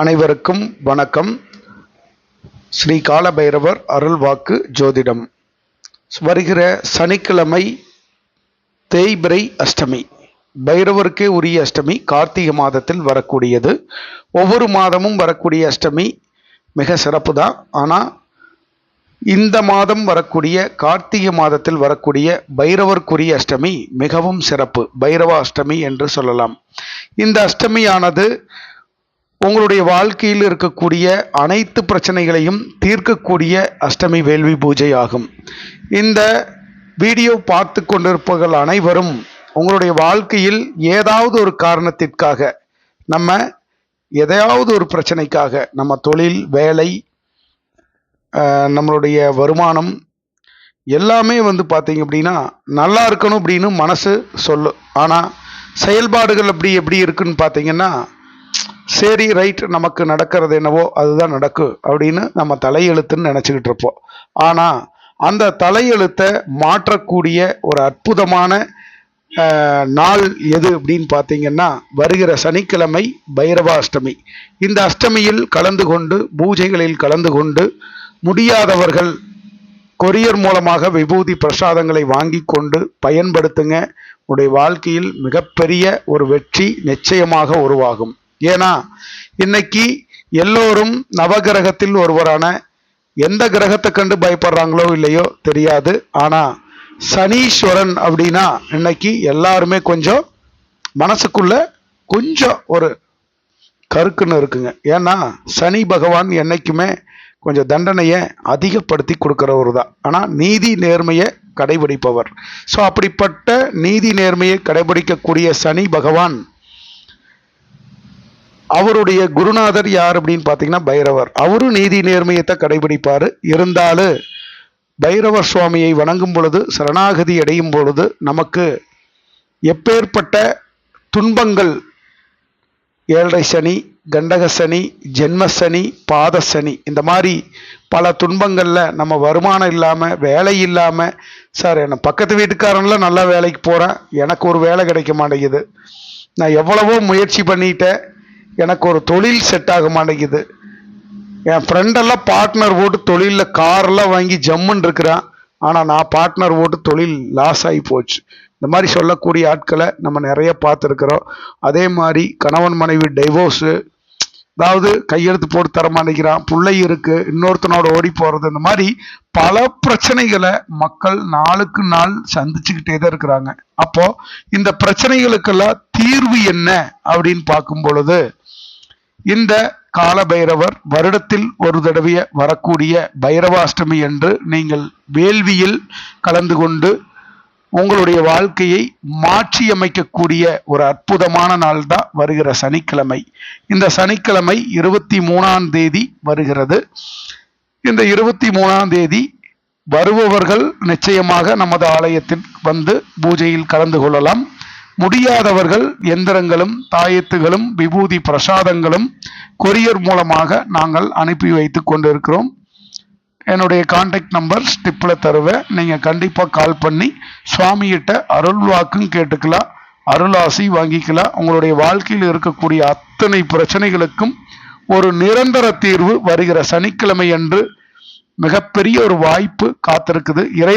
அனைவருக்கும் வணக்கம். ஸ்ரீ காலபைரவர் அருள்வாக்கு ஜோதிடம். வருகிற சனிக்கிழமை தேய்பிரை அஷ்டமி. பைரவருக்கே உரிய அஷ்டமி கார்த்திகை மாதத்தில் வரக்கூடியது. ஒவ்வொரு மாதமும் வரக்கூடிய அஷ்டமி மிக சிறப்பு தான் ஆனால் இந்த மாதம் வரக்கூடிய கார்த்திகை மாதத்தில் வரக்கூடிய பைரவர்க்குரிய அஷ்டமி மிகவும் சிறப்பு. பைரவ அஷ்டமி என்று சொல்லலாம். இந்த அஷ்டமியானது உங்களுடைய வாழ்க்கையில் இருக்கக்கூடிய அனைத்து பிரச்சனைகளையும் தீர்க்கக்கூடிய அஷ்டமி வேள்வி பூஜை ஆகும். இந்த வீடியோ பார்த்து கொண்டிருப்பவர்கள் அனைவரும் உங்களுடைய வாழ்க்கையில் ஏதாவது ஒரு காரணத்திற்காக நம்ம எதையாவது ஒரு பிரச்சனைக்காக நம்ம தொழில் வேலை நம்மளுடைய வருமானம் எல்லாமே வந்து பார்த்தீங்க அப்படின்னா நல்லா இருக்கணும் அப்படின்னு மனசு சொல்லும். ஆனால் செயல்பாடுகள் அப்படி எப்படி இருக்குன்னு பார்த்தீங்கன்னா சரி ரைட் நமக்கு நடக்கிறது என்னவோ அதுதான் நடக்கு அப்படின்னு நம்ம தலையெழுத்துன்னு நினச்சிக்கிட்டு இருப்போம். ஆனால் அந்த தலையெழுத்தை மாற்றக்கூடிய ஒரு அற்புதமான நாள் எது அப்படின்னு பார்த்தீங்கன்னா வருகிற சனிக்கிழமை பைரவ அஷ்டமி இந்த அஷ்டமியில் கலந்து கொண்டு பூஜைகளில் கலந்து கொண்டு முடியாதவர்கள் கொரியர் மூலமாக விபூதி பிரசாதங்களை வாங்கி கொண்டு பயன்படுத்துங்க. உடைய வாழ்க்கையில் மிகப்பெரிய ஒரு வெற்றி நிச்சயமாக உருவாகும். ஏன்னா இன்னைக்கு எல்லோரும் நவகிரகத்தில் ஒருவரான எந்த கிரகத்தை கண்டு பயப்படுறாங்களோ இல்லையோ தெரியாது. ஆனா சனீஸ்வரன் அப்படின்னா இன்னைக்கு எல்லாருமே கொஞ்சம் மனசுக்குள்ள கொஞ்சம் ஒரு கருக்குன்னு இருக்குங்க. ஏன்னா சனி பகவான் என்னைக்குமே கொஞ்சம் தண்டனையை அதிகப்படுத்தி கொடுக்குறவர் தான் ஆனால் நீதி நேர்மையை கடைபிடிப்பவர். ஸோ அப்படிப்பட்ட நீதி நேர்மையை கடைபிடிக்கக்கூடிய சனி பகவான் அவருடைய குருநாதர் யார் அப்படின்னு பார்த்தீங்கன்னா பைரவர். அவரும் நீதி நேர்மையத்தை கடைபிடிப்பார். இருந்தாலும் பைரவர் சுவாமியை வணங்கும் பொழுது சரணாகதி அடையும் பொழுது நமக்கு எப்பேற்பட்ட துன்பங்கள் ஏழரை சனி கண்டக சனி ஜென்ம சனி பாத சனி இந்த மாதிரி பல துன்பங்களில் நம்ம வருமானம் இல்லாமல் வேலை இல்லாமல் சார் என்ன பக்கத்து வீட்டுக்காரன்லாம் நல்லா வேலைக்கு போகிறேன் எனக்கு ஒரு வேலை கிடைக்க மாட்டேங்குது. நான் எவ்வளவோ முயற்சி பண்ணிட்டேன். எனக்கு ஒரு தொழில் செட் ஆக மாட்டேங்குது. என் ஃப்ரெண்டெல்லாம் பார்ட்னர் போட்டு தொழிலில் காரெல்லாம் வாங்கி ஜம்முன்னு இருக்கிறான். ஆனால் நான் பார்ட்னர் போட்டு தொழில் லாஸ் ஆகி போச்சு. இந்த மாதிரி சொல்லக்கூடிய ஆட்களை நம்ம நிறைய பார்த்துருக்குறோம். அதே மாதிரி கணவன் மனைவி டைவோர்ஸு அதாவது கையெழுத்து போட்டு தர மாட்டேங்கிறான். பிள்ளை இருக்கு இன்னொருத்தனோட ஓடி போகிறது இந்த மாதிரி பல பிரச்சனைகளை மக்கள் நாளுக்கு நாள் சந்திச்சுக்கிட்டே தான் இருக்கிறாங்க. அப்போ இந்த பிரச்சனைகளுக்கெல்லாம் தீர்வு என்ன அப்படின்னு பார்க்கும் பொழுது இந்த கால பைரவர் வருடத்தில் ஒரு தடவைய வரக்கூடிய பைரவாஷ்டமி என்று நீங்கள் வேள்வியில் கலந்து கொண்டு உங்களுடைய வாழ்க்கையை மாற்றியமைக்கக்கூடிய ஒரு அற்புதமான நாள் தான் வருகிற சனிக்கிழமை. இந்த சனிக்கிழமை இருபத்தி மூணாம் தேதி வருகிறது. இந்த இருபத்தி மூணாம் தேதி வருபவர்கள் நிச்சயமாக நமது ஆலயத்தில் வந்து பூஜையில் கலந்து கொள்ளலாம். முடியாதவர்கள் எந்திரங்களும் தாயத்துகளும் விபூதி பிரசாதங்களும் கொரியர் மூலமாக நாங்கள் அனுப்பி வைத்து கொண்டிருக்கிறோம். என்னுடைய காண்டாக்ட் நம்பர் ஸ்டிப்பில் தருவேன் நீங்கள் கண்டிப்பாக கால் பண்ணி சுவாமிகிட்ட அருள் வாக்கும் கேட்டுக்கலாம் அருளாசி வாங்கிக்கலாம். உங்களுடைய வாழ்க்கையில் இருக்கக்கூடிய அத்தனை பிரச்சனைகளுக்கும் ஒரு நிரந்தர தீர்வு வருகிற சனிக்கிழமை அன்று மிகப்பெரிய ஒரு வாய்ப்பு காத்திருக்குது. இறை